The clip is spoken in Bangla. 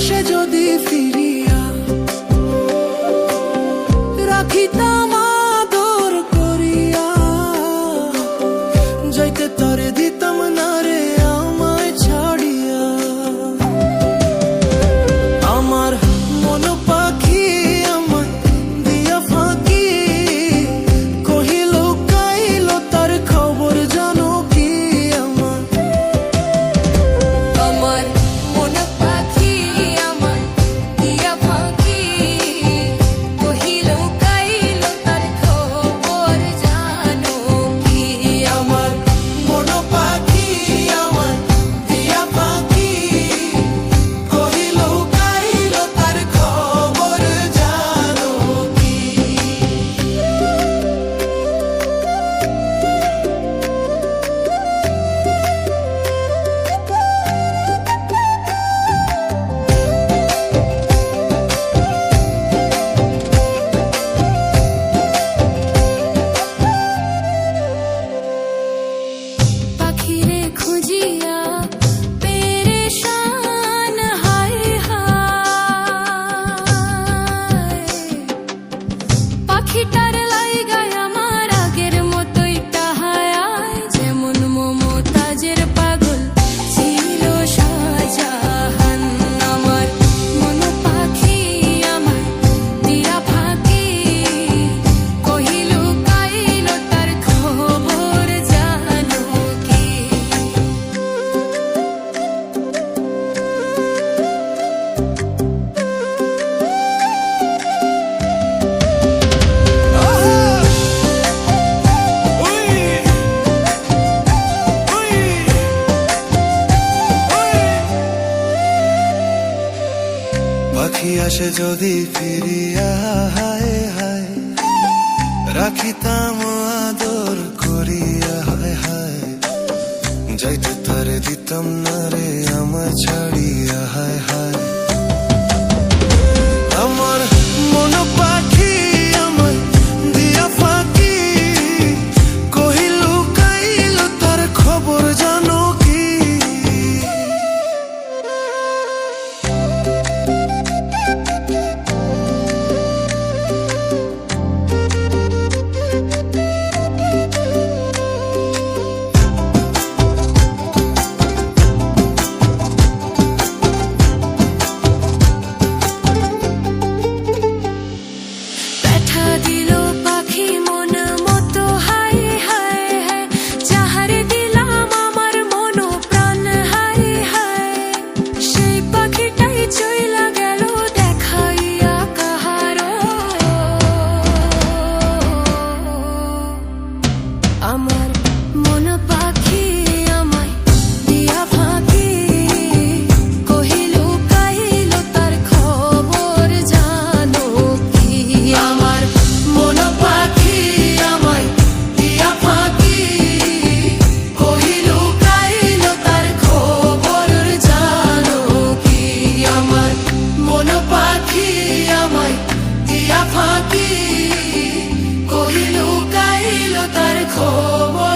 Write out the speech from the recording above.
সে যদি ফিরিয়া রাখিতাম পাখিটার পাখি আসে যদি ফিরিয়া হায় হায়। রাখিতাম তার খবর